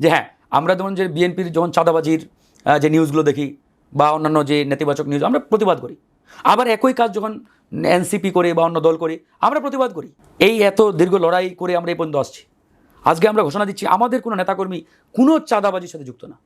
যে হ্যাঁ আমরা যেমন যে বিএনপির যখন চাঁদাবাজির যে নিউজগুলো দেখি বা অন্যান্য যে নেতিবাচক নিউজ আমরা প্রতিবাদ করি। আবার একই কাজ যখন এনসিপি করে বা অন্য দল করে, আমরা প্রতিবাদ করি। এই এত দীর্ঘ লড়াই করে আমরা এই পর্যন্ত আসছি। আজকে আমরা ঘোষণা দিচ্ছি, আমাদের কোনো নেতাকর্মী কোনো চাঁদাবাজির সাথে যুক্ত না।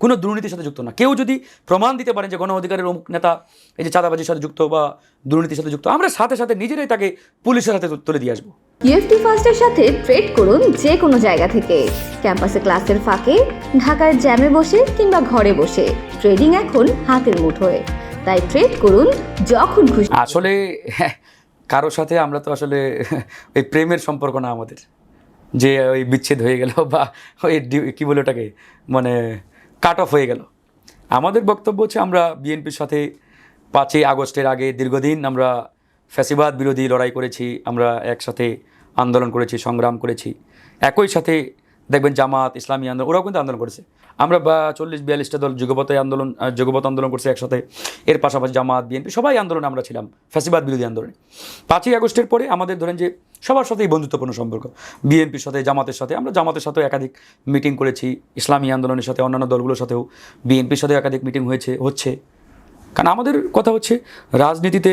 কোনো দুর্নীতির সাথে যুক্ত না। কেউ যদি প্রমাণ দিতে পারেন যে গণ অধিকারের অমুক নেতা এই যে চাঁদাবাজির সাথে যুক্ত বা দুর্নীতির সাথে যুক্ত, আমরা সাথে সাথে নিজেরাই তাকে পুলিশের হাতে তুলে দিয়ে আসব। ইউএফটি ফার্স্টের সাথে ট্রেড করুন যে কোনো জায়গা থেকে। ক্যাম্পাসে ক্লাসের ফাঁকে ঢাকার জ্যামে বসে কিংবা ঘরে বসে। ট্রেডিং এখন হাতের মুঠোয়। তাই ট্রেড করুন যখন খুশি। আসলে হ্যাঁ, কারোর সাথে আমরা তো আসলে ওই প্রেমের সম্পর্ক না আমাদের। যে ওই বিচ্ছেদ হয়ে গেল বা ওই কি বলে ওটাকে? মানে কাট অফ হয়ে গেল। আমাদের বক্তব্য হচ্ছে আমরা বিএনপির সাথে পাঁচই আগস্টের আগে দীর্ঘদিন আমরা ফ্যাসিবাদ বিরোধী লড়াই করেছি, আমরা একসাথে আন্দোলন করেছি, সংগ্রাম করেছি। একই সাথে দেখবেন জামাত, ইসলামী আন্দোলন, ওরাও কিন্তু আন্দোলন করেছে। আমরা বা চল্লিশ বিয়াল্লিশটা দল যুগপথে আন্দোলন যুগপথ আন্দোলন করছে একসাথে। এর পাশাপাশি জামাত, বিএনপি, সবাই আন্দোলনে আমরা ছিলাম, ফ্যাসিবাদ বিরোধী আন্দোলনে। পাঁচই আগস্টের পরে আমাদের ধরেন যে সবার সাথেই বন্ধুত্বপূর্ণ সম্পর্ক। বিএনপির সাথে, জামাতের সাথে, আমরা জামাতের সাথেও একাধিক মিটিং করেছি, ইসলামী আন্দোলনের সাথে, অন্যান্য দলগুলোর সাথেও বিএনপির সাথেও একাধিক মিটিং হয়েছে, হচ্ছে। কারণ আমাদের কথা হচ্ছে, রাজনীতিতে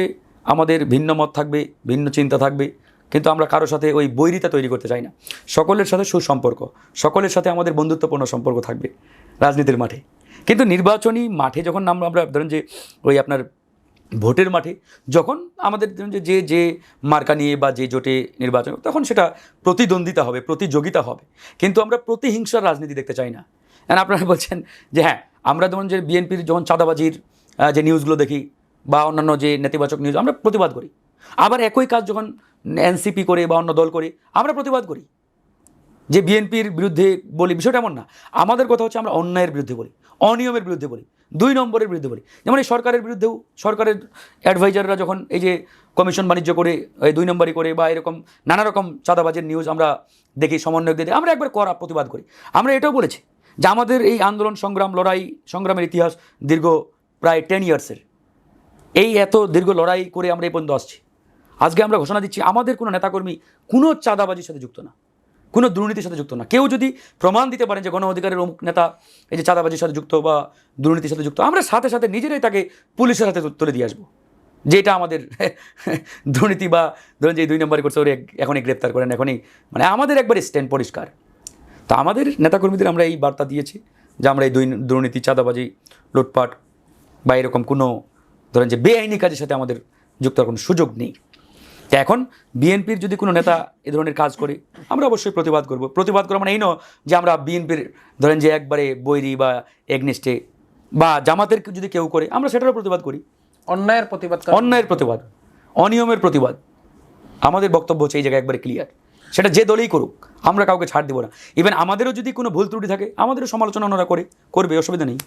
আমাদের ভিন্ন মত থাকবে, ভিন্ন চিন্তা থাকবে, কিন্তু আমরা কারোর সাথে ওই বৈরিতা তৈরি করতে চাই না। সকলের সাথে সুসম্পর্ক, সকলের সাথে আমাদের বন্ধুত্বপূর্ণ সম্পর্ক থাকবে রাজনীতির মাঠে। কিন্তু নির্বাচনী মাঠে যখন আমরা আমরা ধরেন যে ওই আপনার ভোটের মাঠে যখন আমাদের যে যে মার্কা নিয়ে বা যে জোটে নির্বাচন তখন সেটা প্রতিদ্বন্দ্বিতা হবে, প্রতিযোগিতা হবে। কিন্তু আমরা প্রতিহিংসার রাজনীতি দেখতে চাই না। আপনারা বলছেন যে হ্যাঁ আমরা যেমন যে বিএনপির যখন চাঁদাবাজির যে নিউজগুলো দেখি বা অন্যান্য যে নেতিবাচক নিউজ আমরা প্রতিবাদ করি। আবার একই কাজ যখন এনসিপি করে বা অন্য দল করে, আমরা প্রতিবাদ করি। যে বিএনপির বিরুদ্ধে বলি, বিষয়টা এমন না। আমাদের কথা হচ্ছে আমরা অন্যায়ের বিরুদ্ধে বলি, অনিয়মের বিরুদ্ধে বলি, দুই নম্বরের বিরুদ্ধে বলি। যেমন এই সরকারের বিরুদ্ধেও, সরকারের অ্যাডভাইজাররা যখন এই যে কমিশন বাণিজ্য করে, এই দুই নম্বরই করে বা এরকম নানা রকম চাঁদাবাজের নিউজ আমরা দেখি, সমন্বয়ক দিয়ে আমরা একবার করা প্রতিবাদ করি। আমরা এটাও বলেছি যে আমাদের এই আন্দোলন সংগ্রাম, লড়াই সংগ্রামের ইতিহাস দীর্ঘ প্রায় টেন ইয়ার্সের এই এত দীর্ঘ লড়াই করে আমরা এই পর্যন্ত আসছি। আজকে আমরা ঘোষণা দিচ্ছি, আমাদের কোনো নেতাকর্মী কোনো চাঁদাবাজির সাথে যুক্ত না। কোনো দুর্নীতির সাথে যুক্ত না। কেউ যদি প্রমাণ দিতে পারেন যে গণ অধিকারের অমুক নেতা এই যে চাঁদাবাজির সাথে যুক্ত বা দুর্নীতির সাথে যুক্ত, আমরা সাথে সাথে নিজেরাই তাকে পুলিশের তু- তুলে দিয়ে আসব। যেটা আমাদের দুর্নীতি বা ধরুন যে দুই নম্বরে করছে, ওরে এখনই গ্রেপ্তার করেন, এখনই মানে আমাদের একবার স্ট্যান্ড পরিষ্কার। তো আমাদের নেতাকর্মীদের আমরা এই বার্তা দিয়েছি যে আমরা এই দুর্নীতি, চাঁদাবাজি, লুটপাট বা এরকম কোনো ধরেন যে বেআইনি কাজের সাথে আমাদের যুক্ত হওয়ার কোনো সুযোগ নেই। তো এখন বিএনপির যদি কোনো নেতা এ ধরনের কাজ করে আমরা অবশ্যই প্রতিবাদ করব। প্রতিবাদ করা মানে এই নয় যে আমরা বিএনপির ধরেন যে একবারে বৈরি বা এগনেস্টে বা জামাতের যদি কেউ করে আমরা সেটারও প্রতিবাদ করি। অন্যায়ের প্রতিবাদ অন্যায়ের প্রতিবাদ অনিয়মের প্রতিবাদ। আমাদের বক্তব্য হচ্ছে এই জায়গায় একবারে ক্লিয়ার সেটা যে দলেই করুক আমরা কাউকে ছাড় দেবো না। ইভেন আমাদেরও যদি কোনো ভুল ত্রুটি থাকে আমাদেরও সমালোচনা ওনারা করে করবে অসুবিধা নেই।